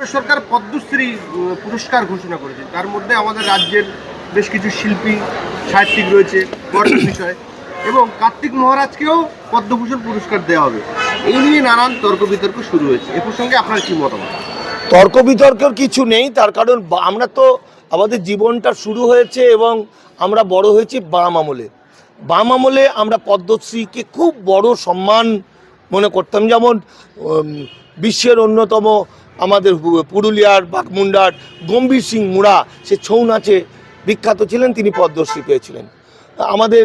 সরকার পদ্মশ্রী পুরস্কার ঘোষণা করেছে। তার মধ্যে আমাদের রাজ্যের বেশ কিছু শিল্পী, সাহিত্যিক রয়েছে গর্বের বিষয়। এবং কার্তিক মহারাজকেও পদ্মভূষণ পুরস্কার দেওয়া হবে। এই নিয়ে নানান তর্ক বিতর্ক শুরু হয়েছে। এ প্রসঙ্গে আপনার কি মতামত? তর্ক বিতর্কের কিছু নেই, তার কারণ আমরা তো আমাদের জীবনটা শুরু হয়েছে এবং আমরা বড় হয়েছি বাম আমলে। বাম আমলে আমরা পদ্মশ্রীকে খুব বড় সম্মান মনে করতাম। যেমন বিশ্বের অন্যতম আমাদের পুরুলিয়ার বাঘমুন্ডার গম্ভীর সিং মুড়া, সে ছৌ নাচে বিখ্যাত ছিলেন, তিনি পদ্মশ্রী পেয়েছিলেন। আমাদের,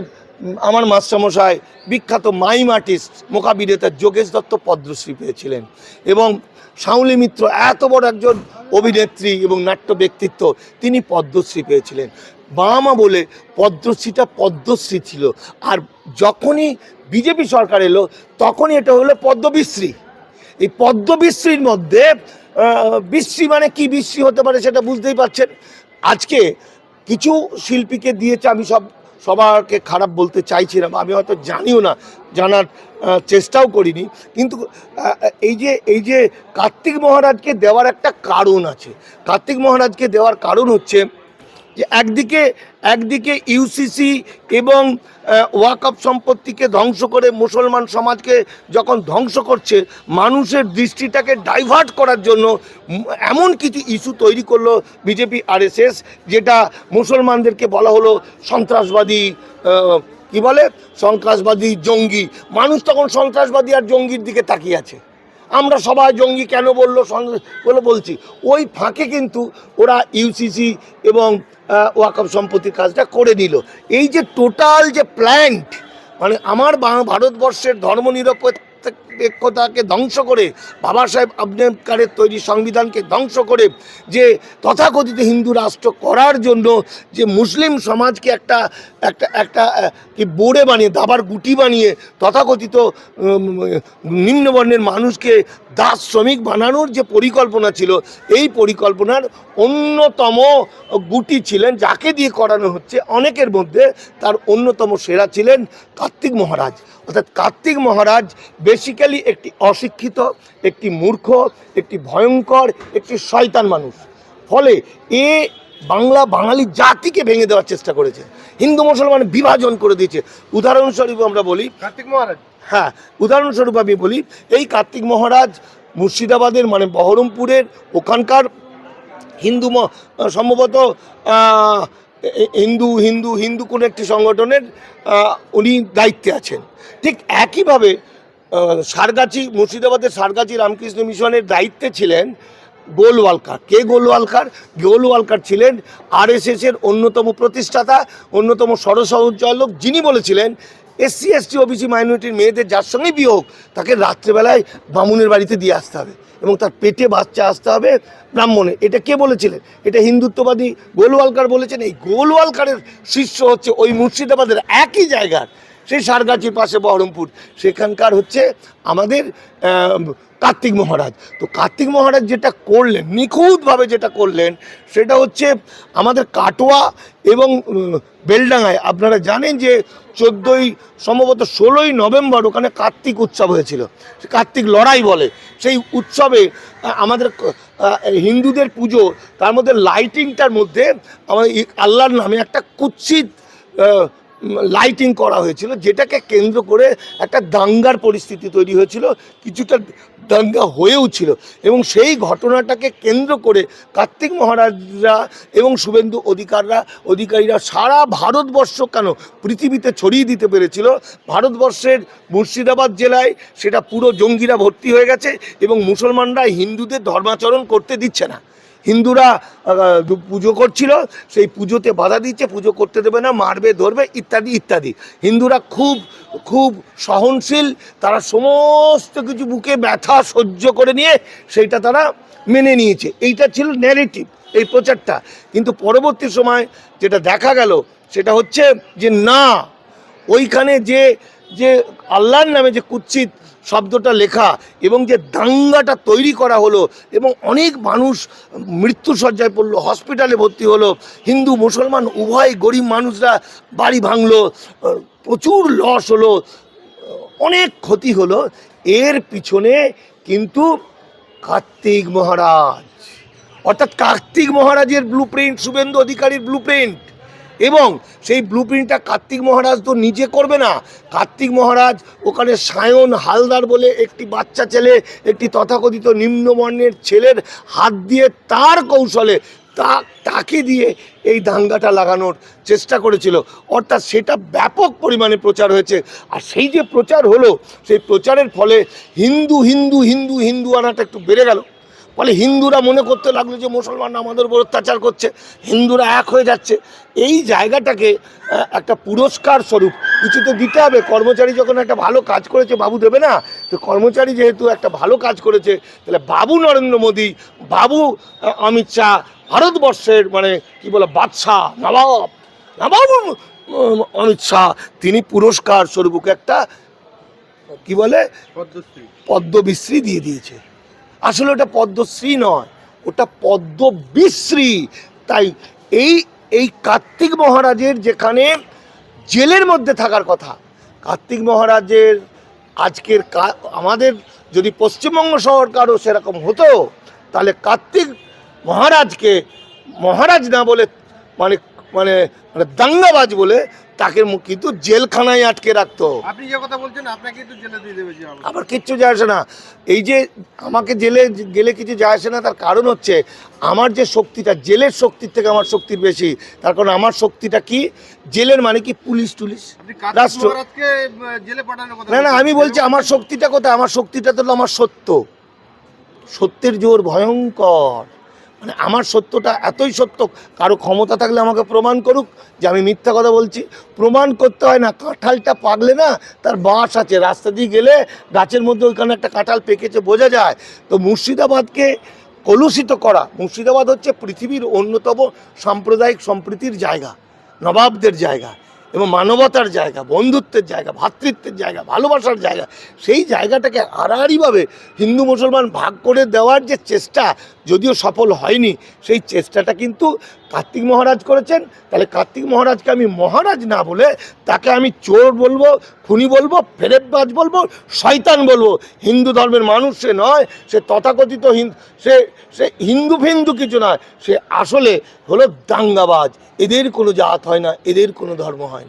আমার মাস্টারমশাই বিখ্যাত মাইম আর্টিস্ট মোকাবিনেতা যোগেশ দত্ত পদ্মশ্রী পেয়েছিলেন। এবং শাউলি মিত্র এত বড় একজন অভিনেত্রী এবং নাট্য ব্যক্তিত্ব, তিনি পদ্মশ্রী পেয়েছিলেন। বামা বলে পদ্মশ্রীটা পদ্মশ্রী ছিল। আর যখনই বিজেপি সরকার এলো, তখনই এটা হলো পদ্মবিশ্রী। এই পদ্মবিশ্রীর মধ্যে বিশ্রী মানে কি বিশ্রী হতে পারে সেটা বুঝতেই পারছেন। আজকে কিছু শিল্পীকে দিয়েছে, আমি সব, সবারকে খারাপ বলতে চাইছি না বা আমি হয়তো জানিও না, জানার চেষ্টাও করিনি। কিন্তু এই যে এই যে কার্তিক মহারাজকে দেওয়ার একটা কারণ আছে। কার্তিক মহারাজকে দেওয়ার কারণ হচ্ছে যে একদিকে একদিকে ইউসিসি এবং ওয়াকআপ সম্পত্তিকে ধ্বংস করে মুসলমান সমাজকে যখন ধ্বংস করছে, মানুষের দৃষ্টিটাকে ডাইভার্ট করার জন্য এমন কিছু ইস্যু তৈরি করল বিজেপি আরএসএস যেটা মুসলমানদেরকে বলা হলো সন্ত্রাসবাদী কি বলে? সন্ত্রাসবাদী জঙ্গি। মানুষ তখন সন্ত্রাসবাদী আর জঙ্গির দিকে তাকিয়ে আছে। আমরা সবাই জঙ্গি কেন বলল বলে বলছি। ওই ফাঁকে কিন্তু ওরা ইউসিসি এবং ওয়াকফ সম্পত্তির কাজটা করে দিল এই যে টোটাল যে প্ল্যান্ট মানে আমার ভারতবর্ষের ভারতবর্ষের ধর্মনিরপেক্ষতাকে ধ্বংস করে বাবা সাহেব আম্বেদকারের তৈরি সংবিধানকে ধ্বংস করে যে তথাকথিত হিন্দু রাষ্ট্র করার জন্য যে মুসলিম সমাজকে একটা একটা একটা কি বোড়ে বানিয়ে, দাবার গুটি বানিয়ে তথাকথিত নিম্নবর্ণের মানুষকে দাস শ্রমিক বানানোর যে পরিকল্পনা ছিল, এই পরিকল্পনার অন্যতম গুটি ছিলেন, যাকে দিয়ে করানো হচ্ছে অনেকের মধ্যে তার অন্যতম সেরা ছিলেন কার্তিক মহারাজ। অর্থাৎ কার্তিক মহারাজ বেসিক্যালি একটি অশিক্ষিত একটি মূর্খ একটি ভয়ঙ্কর একটি শয়তান মানুষ। ফলে এ বাংলা বাঙালি জাতিকে ভেঙে দেওয়ার চেষ্টা করেছে। হিন্দু মুসলমান বিভাজন করে দিয়েছে। উদাহরণস্বরূপ আমরা বলি কার্তিক মহারাজ। হ্যাঁ উদাহরণস্বরূপ আমি বলি এই কার্তিক মহারাজ মুর্শিদাবাদের মানে বহরমপুরের ওখানকার হিন্দু সম্ভবত হিন্দু হিন্দু হিন্দু কোনো একটি সংগঠনের উনি দায়িত্বে আছেন। ঠিক একইভাবে সারগাছি, মুর্শিদাবাদের সারগাছি রামকৃষ্ণ মিশনের দায়িত্বে ছিলেন গোলওয়ালকার। কে গোলওয়ালকার? গোলওয়ালকার ছিলেন আরএসএসের অন্যতম প্রতিষ্ঠাতা, অন্যতম সরসঞ্চালক যিনি বলেছিলেন, এসসি, এসটি, ওবিসি মাইনরিটির মেয়েদের যার সঙ্গে বিয়োগ তাকে রাত্রেবেলায় বামুনের বাড়িতে দিয়ে আসতে হবে এবং তার পেটে বাচ্চা আসতে হবে ব্রাহ্মণে। এটা কে বলেছিলেন? এটা হিন্দুত্ববাদী গোলওয়ালকার বলেছেন। এই গোলওয়ালকারের শিষ্য হচ্ছে ওই মুর্শিদাবাদের একই জায়গার সেই সারগাছির পাশে বহরমপুর। সেখানকার হচ্ছে আমাদের কার্তিক মহারাজ। তো কার্তিক মহারাজ যেটা করলেন নিখুঁতভাবে যেটা করলেন সেটা হচ্ছে আমাদের কাটোয়া এবং উম, বেলডাঙ্গায়। আপনারা জানেন যে চোদ্দোই সম্ভবত ষোলোই নভেম্বর ওখানে কার্তিক উৎসব হয়েছিল। কার্তিক লড়াই বলে। সেই উৎসবে আমাদের হিন্দুদের পুজো তার মধ্যে লাইটিংটার মধ্যে আমাদের আল্লাহর নামে একটা কুৎসিত লাইটিং করা হয়েছিল, যেটাকে কেন্দ্র করে একটা দাঙ্গার পরিস্থিতি তৈরি হয়েছিল, কিছুটা দাঙ্গা হয়েও ছিল। এবং সেই ঘটনাটাকে কেন্দ্র করে কার্তিক মহারাজরা এবং শুভেন্দু অধিকাররা, অধিকারীরা সারা ভারতবর্ষ কেন পৃথিবীতে ছড়িয়ে দিতে পেরেছিল? ভারতবর্ষের মুর্শিদাবাদ জেলায় সেটা পুরো জঙ্গিরা ভর্তি হয়ে গেছে এবং মুসলমানরা হিন্দুদের ধর্মাচরণ করতে দিচ্ছে না। হিন্দুরা পুজো করছিল, সেই পুজোতে বাধা দিচ্ছে, পুজো করতে দেবে না, মারবে, ধরবে, ইত্যাদি ইত্যাদি। হিন্দুরা খুব খুব সহনশীল, তারা সমস্ত কিছু বুকে ব্যথা সহ্য করে নিয়ে সেইটা তারা মেনে নিয়েছে। এইটা ছিল ন্যারেটিভ এই প্রচারটা। কিন্তু পরবর্তী সময় যেটা দেখা গেল, সেটা হচ্ছে যে না, ওইখানে যে যে আল্লাহর নামে যে কুৎসিত শব্দটা লেখা এবং যে দাঙ্গাটা তৈরি করা হলো এবং অনেক মানুষ মৃত্যুসজ্জায় পড়ল, হসপিটালে ভর্তি হলো, হিন্দু, মুসলমান, উভয় গরিব মানুষরা বাড়ি ভাঙলো, প্রচুর লস হলো, অনেক ক্ষতি হলো। এর পিছনে কিন্তু কার্তিক মহারাজ। অর্থাৎ কার্তিক মহারাজের ব্লু প্রিন্ট শুভেন্দু অধিকারীর ব্লু প্রিন্ট এবং সেই ব্লু প্রিন্টটা কার্তিক মহারাজ তো নিজে করবে না। কার্তিক মহারাজ ওখানে সায়ন হালদার বলে একটি বাচ্চা ছেলে, একটি তথাকথিত নিম্নবর্ণের ছেলের হাত দিয়ে তার কৌশলে তা, তাকে দিয়ে এই দাঙ্গাটা লাগানোর চেষ্টা করেছিল। অর্থাৎ সেটা ব্যাপক পরিমাণে প্রচার হয়েছে। আর সেই যে প্রচার হলো, সেই প্রচারের ফলে হিন্দু হিন্দু হিন্দু হিন্দু আনাটা একটু বেড়ে গেল। ফলে হিন্দুরা মনে করতে লাগল যে মুসলমানরা আমাদের উপর অত্যাচার করছে হিন্দুরা এক হয়ে যাচ্ছে। এই জায়গাটাকে একটা পুরস্কার স্বরূপ কিছু তো দিতে হবে। কর্মচারী যখন একটা ভালো কাজ করেছে বাবু দেবে না? তো কর্মচারী যেহেতু একটা ভালো কাজ করেছে তাহলে বাবু নরেন্দ্র মোদী বাবু অমিত শাহ ভারতবর্ষের মানে কি বলে বাদশাহ নবাব নবাব অমিত শাহ তিনি পুরস্কার স্বরূপ ওকে একটা কি বলে পদ্মশ্রী। পদ্মবিশ্রী দিয়ে দিয়েছে। আসলে ওটা পদ্মশ্রী নয়, ওটা পদ্মবিশ্রী। তাই এই এই কার্তিক মহারাজের যেখানে জেলের মধ্যে থাকার কথা, কার্তিক মহারাজের আজকের আমাদের যদি পশ্চিমবঙ্গ সরকারও সেরকম হতো, তাহলে কার্তিক মহারাজকে মহারাজ না বলে মানে মানে মানে দাঙ্গাবাজ বলে তাকে কিন্তু জেলখানায় আটকে রাখতো। আপনি যে কথা বলছেন আপনাকে তো জেলে দিয়ে দেবে। আমার কিচ্ছু যায় আসে না। এই যে আমাকে জেলে গেলে কিছু যায় আসে না তার কারণ হচ্ছে আমার যে শক্তিটা জেলের শক্তির থেকে আমার শক্তির বেশি। তার কারণ আমার শক্তিটা কি? জেলের মানে কি? পুলিশ টুলিশ। রাষ্ট্র। না না আমি বলছি আমার শক্তিটা কোথায়? আমার শক্তিটা তো আমার সত্য। সত্যের জোর ভয়ঙ্কর। মানে আমার সত্যটা এতই সত্য, কারও ক্ষমতা থাকলে আমাকে প্রমাণ করুক যে আমি মিথ্যা কথা বলছি। প্রমাণ করতে হয় না, কাঁঠালটা পাগলে না, তার বাঁশ আছে। রাস্তা দিয়ে গেলে গাছের মধ্যে ওইখানে একটা কাঁঠাল পেকেছে, বোঝা যায়। তো মুর্শিদাবাদকে কলুষিত করা, মুর্শিদাবাদ হচ্ছে পৃথিবীর অন্যতম সাম্প্রদায়িক সম্প্রীতির জায়গা, নবাবদের জায়গা। এবং মানবতার জায়গা, বন্ধুত্বের জায়গা ভ্রাতৃত্বের জায়গা, ভালোবাসার জায়গা, সেই জায়গাটাকে আড়াআড়িভাবে হিন্দু মুসলমান ভাগ করে দেওয়ার যে চেষ্টা যদিও সফল হয়নি, সেই চেষ্টাটা কিন্তু কার্তিক মহারাজ করেছেন। তাহলে কার্তিক মহারাজকে আমি মহারাজ না বলে তাকে আমি চোর বলব, খুনি বলব, ফেরেববাজ বলব, শয়তান বলব। হিন্দু ধর্মের মানুষ সে নয়, সে তথাকথিত সে সে হিন্দু ফিন্দু কিছু নয়, সে আসলে হলো দাঙ্গাবাজ। এদের কোনো জাত হয় না, এদের কোনো ধর্ম হয়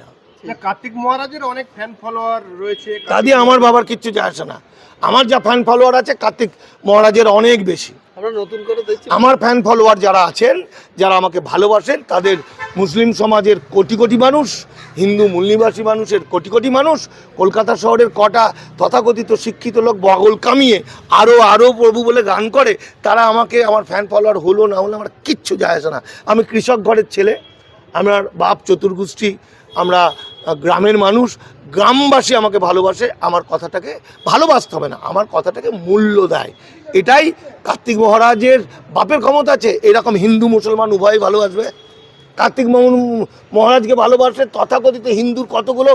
কার্তিক মহারাজের অনেক ফ্যান ফলোয়ার রয়েছে। তা দিয়ে আমার বাবার কিচ্ছু যায় আসে না। আমার যা ফ্যান ফলোয়ার আছে কার্তিক মহারাজের অনেক বেশি। আমরা নতুন করে দেখছি। আমার ফ্যান ফলোয়ার যারা আছেন যারা আমাকে ভালোবাসেন তাদের মুসলিম সমাজের কোটি কোটি মানুষ হিন্দু মূলনিবাসী মানুষের কোটি কোটি মানুষ কলকাতা শহরের কটা তথাকথিত শিক্ষিত লোক বগল কামিয়ে আরও আরও প্রভু বলে গান করে তারা আমাকে আমার ফ্যান ফলোয়ার হলো না হলো আমার কিচ্ছু যায় আসে না। আমি কৃষক ঘরের ছেলে আমার বাপ চতুর্গোষ্ঠী আমরা গ্রামের মানুষ, গ্রামবাসী আমাকে ভালোবাসে, আমার কথাটাকে ভালোবাসতে হবে না, আমার কথাটাকে মূল্য দেয়। এটাই কার্তিক মহারাজের বাপের ক্ষমতা আছে। এরকম হিন্দু, মুসলমান উভয়ই ভালোবাসবে। কার্তিক মহারাজকে ভালোবাসে তথাকথিত হিন্দুর কতগুলো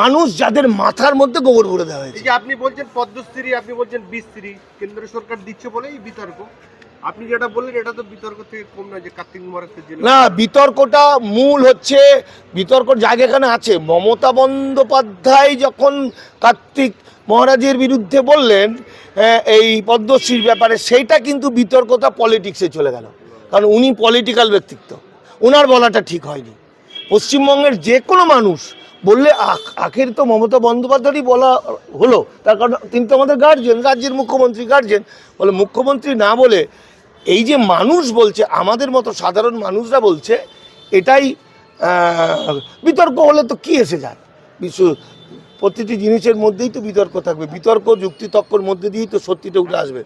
মানুষ যাদের মাথার মধ্যে গোবর ভরে দেওয়া হয়েছে। আপনি বলছেন পদ্মশ্রী, আপনি বলছেন বিশ্রী কেন্দ্র সরকার দিচ্ছে বলেই বিতর্ক। আপনি যেটা বললেন, এটা তো বিতর্ক থেকে কম নয় যে কার্তিক না, বিতর্কটা মূল হচ্ছে, বিতর্ক জায়গা এখানে আছে। মমতা বন্দ্যোপাধ্যায় যখন কার্তিক মহারাজের বিরুদ্ধে বললেন এই পদ্মশ্রীর ব্যাপারে, সেইটা কিন্তু বিতর্কটা পলিটিক্সে চলে গেল। কারণ উনি পলিটিক্যাল ব্যক্তিত্ব। ওনার বলাটা ঠিক হয়নি। পশ্চিমবঙ্গের যে কোনো মানুষ বললে, আখ- আখের তো মমতা বন্দ্যোপাধ্যায়ই বলা হলো। তার কারণ তিনি তো আমাদের গার্জেন রাজ্যের মুখ্যমন্ত্রী গার্জেন বলে, মুখ্যমন্ত্রী না বলে এই যে মানুষ বলছে, আমাদের মতো সাধারণ মানুষরা বলছে, এটাই বিতর্ক হলে তো কি এসে যায়? বিশ্ব, প্রতিটি জিনিসের মধ্যেই তো বিতর্ক থাকবে। বিতর্ক যুক্তিতর্কর মধ্যে দিয়েই তো সত্যিটা উঠে আসবে।